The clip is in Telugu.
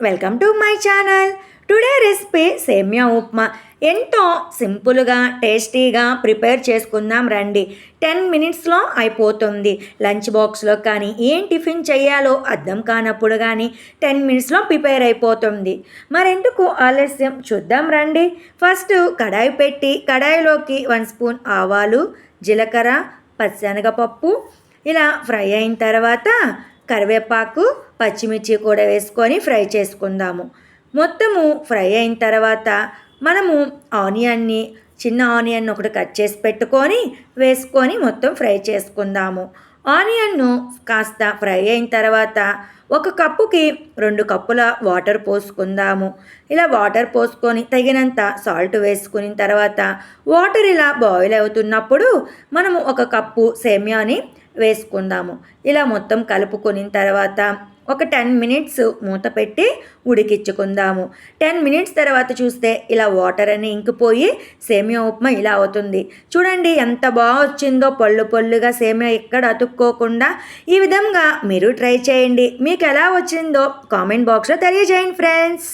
Welcome to my channel today recipe semiya upma. ఎంతో సింపుల్గా టేస్టీగా ప్రిపేర్ చేసుకుందాం రండి. టెన్ మినిట్స్లో అయిపోతుంది. లంచ్ బాక్స్లో కానీ ఏం టిఫిన్ చేయాలో అర్థం కానప్పుడు కానీ టెన్ మినిట్స్లో ప్రిపేర్ అయిపోతుంది. మరెందుకు ఆలస్యం? చూద్దాం రండి. ఫస్ట్ కడాయి పెట్టి కడాయిలోకి వన్ స్పూన్ ఆవాలు జీలకర్ర పచ్చనగపప్పు ఇలా ఫ్రై అయిన తర్వాత కరివేపాకు పచ్చిమిర్చి కూడా వేసుకొని ఫ్రై చేసుకుందాము. మొత్తము ఫ్రై అయిన తర్వాత మనము ఆనియన్ని చిన్న ఆనియన్ ఒకటి కట్ చేసి పెట్టుకొని వేసుకొని మొత్తం ఫ్రై చేసుకుందాము. ఆనియన్ను కాస్త ఫ్రై అయిన తర్వాత ఒక కప్పుకి రెండు కప్పుల వాటర్ పోసుకుందాము. ఇలా వాటర్ పోసుకొని తగినంత సాల్ట్ వేసుకున్న తర్వాత వాటర్ ఇలా బాయిల్ అవుతున్నప్పుడు మనము ఒక కప్పు సేమ్యాని వేసుకుందాము. ఇలా మొత్తం కలుపుకున్న తర్వాత ఒక టెన్ మినిట్స్ మూత పెట్టి ఉడికించుకుందాము. టెన్ మినిట్స్ తర్వాత చూస్తే ఇలా వాటర్ అని ఇంకిపోయి సేమియా ఉప్మా ఇలా అవుతుంది. చూడండి ఎంత బాగా వచ్చిందో పళ్ళు పళ్ళుగా సేమియా ఎక్కడ అతుక్కోకుండా ఈ విధంగా మీరు ట్రై చేయండి. మీకు ఎలా వచ్చిందో కామెంట్ బాక్స్లో తెలియజేయండి ఫ్రెండ్స్.